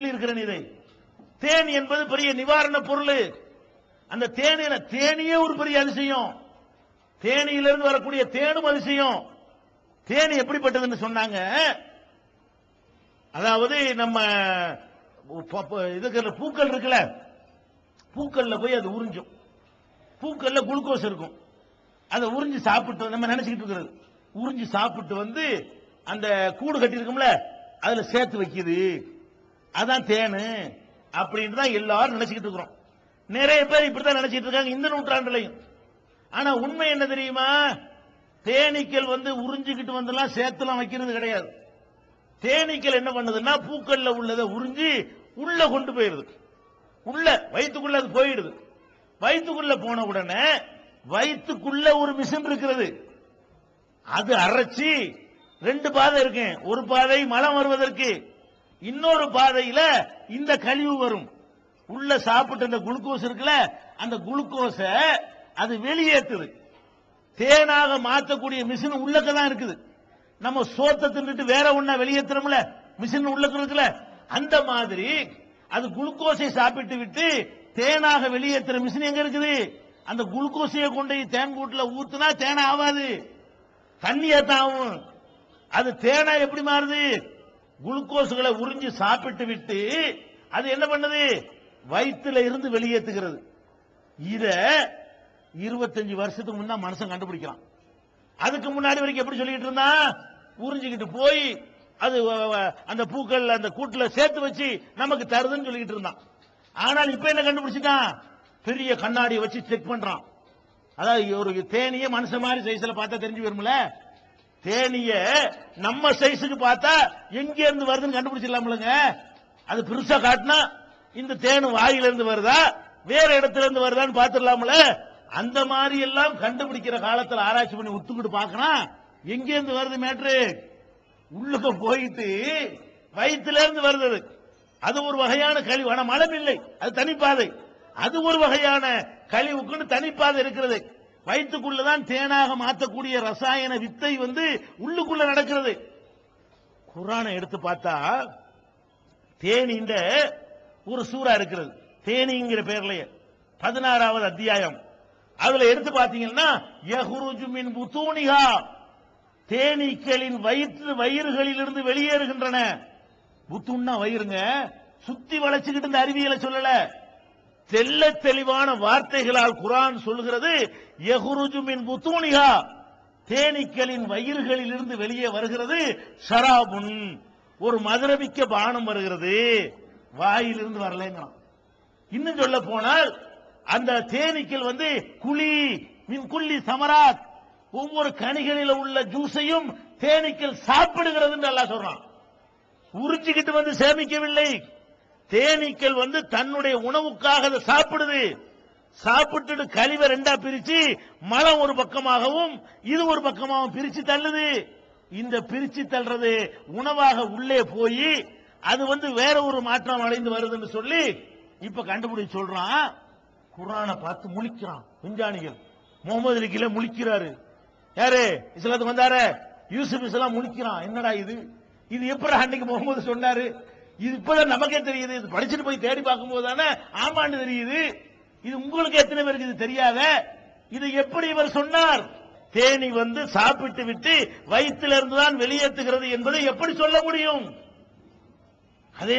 இருக்கிறேன் இதை. தேன் என்பது பெரிய நிவாரண பொருள். அந்த தேனில தேனியே ஒரு பெரிய அதிசயம். தேனியிலிருந்து வரக்கூடிய தேனும் அதிசயம். தேனி எப்படிப்பட்டதுன்னு சொன்னாங்க. அதாவது நம்ம இதுக்கு பூக்கள் இருக்குல்ல? பூக்கள்ல போய் அது உறிஞ்சும். பூக்கள்ல குளுக்கோஸ் இருக்கும். அதை உறிஞ்சு சாப்பிட்டு நம்ம நினைச்சுக்கிட்டு இருக்கிறது. உறிஞ்சு சாப்பிட்டு வந்து அந்த கூடு கட்டி இருக்கும்ல அதுல சேர்த்து வைக்குது. அதான் தேனு அப்படின்னு தான் எல்லாரும் நினைச்சுக்கிட்டு இருக்கிறோம். நிறைய பேர் இப்படித்தான் நினைச்சிட்டு இருக்காங்க இந்த நூற்றாண்டுலையும். ஆனா உண்மை என்ன தெரியுமா? தேனீக்கள் வந்து உறிஞ்சுக்கிட்டு வந்தெல்லாம் சேர்த்துலாம் வைக்கிறது கிடையாது. தேனீக்கள் என்ன பண்ணுதுன்னா பூக்கள்ல உள்ளதை உறிஞ்சி உள்ள கொண்டு போயிருது உள்ள வயிற்றுக்குள்ள அது போயிடுது. வயிற்றுக்குள்ள போன உடனே வயிற்றுக்குள்ள ஒரு மிஷின் இருக்கிறது. அது அரைச்சி ரெண்டு பாதை இருக்கு ஒரு பாதை மலம் வருவதற்கு. இன்னொரு பாதையில இந்த கழிவு வரும். உள்ள சாப்பிட்டு இந்த குளுக்கோஸ் இருக்குல்ல அந்த குளுக்கோஸ அது வெளியேற்றுது தேனாக மாற்றக்கூடிய மிஷின் உள்ளக்க தான் இருக்குது. நம்ம சோத்தை தின்னுட்டு வேற ஒன்னா வெளியேற்றுறோம்ல மிஷின் உள்ளக்க இருக்குல்ல அந்த மாதிரி அது குளுக்கோஸை சாப்பிட்டு விட்டு தேனாக வெளியேற்றுற மிஷின் எங்க இருக்குது? அந்த குளுக்கோஸையை கொண்டு போய் தேன் கூட்டுல ஊத்துனா தேனை ஆகாது தண்ணியா தான் ஆகும். அது தேனா எப்படி மாறுது? குளுக்கோஸ்களை உறிஞ்சி சாப்பிட்டு விட்டு அது என்ன பண்ணுது? வயிற்றுல இருந்து வெளியேற்றுகிறது இத இருபத்தஞ்சு வருஷத்துக்கு முன்னா மனுஷன் கண்டுபிடிக்கலாம் அதுக்கு முன்னாடி வரைக்கும் எப்படி சொல்லிட்டு இருந்தான் உறிஞ்சிக்கிட்டு போய் அது அந்த பூக்கள் அந்த கூட்டுல சேர்த்து வச்சு நமக்கு தருதுன்னு சொல்லிக்கிட்டு இருந்தான். ஆனால் இப்ப என்ன கண்டுபிடிச்சிட்டான்? பெரிய கண்ணாடியை வச்சு செக் பண்றான். அதாவது ஒரு தேனிய மனுஷன் மாதிரி சைஸ்ல பார்த்தா தெரிஞ்சு வரும்ல? தேனிய நம்ம சைஸுக்கு பார்த்தா எங்க இருந்து வருதுன்னு கண்டுபிடிச்சிடலாம்லங்க. அது பெருசா காட்டினா இந்த தேனு வாயில இருந்து வருதா வேற இடத்துல இருந்து வருதான்னு பாத்துடலாம்ல அந்த மாதிரி எல்லாம் கண்டுபிடிக்கிற காலத்துல ஆராய்ச்சி பண்ணி ஒத்துக்கிட்டு பார்க்கறான் எங்க இருந்து வருது மேட்ரு உள்ளுக்க போயிட்டு வயிற்றுல இருந்து வருது. அது. அது ஒரு வகையான கழிவு. ஆனா மலம் இல்லை. அது தனிப்பாதை. அது ஒரு வகையான கழிவுக்குன்னு தனிப்பாதை இருக்கிறது. வயிற்றுக்குள்ளதான் தேனாக மாற்றக்கூடிய ரசாயன வித்தை வந்து உள்ளுக்குள்ள நடக்கிறது. குரானை எடுத்து பார்த்தா தேனின்ற ஒரு சூறா இருக்கிறது. தேனிங்கிற பேர்லயே பதினாறாவது அத்தியாயம். அதுல எடுத்து பாத்தீங்கன்னா யஹுருஜுமின் புத்தூனிகா தேனீக்களின் வயிற்று வயிறுகளிலிருந்து வெளியேறுகின்றன. புத்துன்னா வயிறுங்க. சுத்தி வளைச்சுக்கிட்டு இந்த அறிவியலை சொல்லல. தெல்ல தெளிவான வார்த்தைகளால் குரான் சொல்கிறது யஹ்ருஜு புத்தூனிகா தேனீக்களின் வயிறுகளில் இருந்து வெளியே வருகிறது ஷராபுன் ஒரு மதுரமிக்க பானம் வருகிறது வாயிலிருந்து வரலங்கிறான். இன்னும் சொல்ல போனால் அந்த தேனீக்கள் வந்து குழி மின் குள்ளி சமராத் ஒவ்வொரு கனிகளில் உள்ள ஜூஸையும் தேனீக்கள் சாப்பிடுகிறது என்று அல்லாஹ் சொல்றான். உறிஞ்சிக்கிட்டு வந்து சேமிக்கவில்லை. தேனீக்கள் வந்து தன்னுடைய உணவுக்காக அதை சாப்பிடுது. சாப்பிட்டுட்டு கழிவை ரெண்டா பிரிச்சு மலம் ஒரு பக்கமாகவும் இது ஒரு பக்கமாகவும் பிரிச்சு தள்ளுது. இந்த பிரிச்சு தள்ளுறது உணவாக உள்ளே போய் அது வந்து வேற ஒரு மாற்றம் அடைந்து வருதுன்னு சொல்லி இப்ப கண்டுபிடிச்சு சொல்றான். குரானை பார்த்து முழிக்கிறான் விஞ்ஞானிகள். முகமது அலிக்கில முழிக்கிறாரு. யாரு? இஸ்லாத்துக்கு வந்தாரு? யூசுப் இஸ்லாம் முழிக்கிறான். என்னடா இது? இது எப்படி அன்னைக்கு முகமது சொன்னாரு? இது இப்பதான் நமக்கே தெரியுது. இது படிச்சுட்டு போய் தேடி பார்க்கும்போது தானே ஆமான்னு தெரியுது. இது உங்களுக்கு எத்தனை பேருக்கு இது தெரியாத? இது எப்படி இவர் சொன்னார்? தேனி வந்து சாப்பிட்டு விட்டு வயிற்றிலிருந்து தான் வெளியேற்றுகிறது என்பதை எப்படி சொல்ல முடியும்? அதே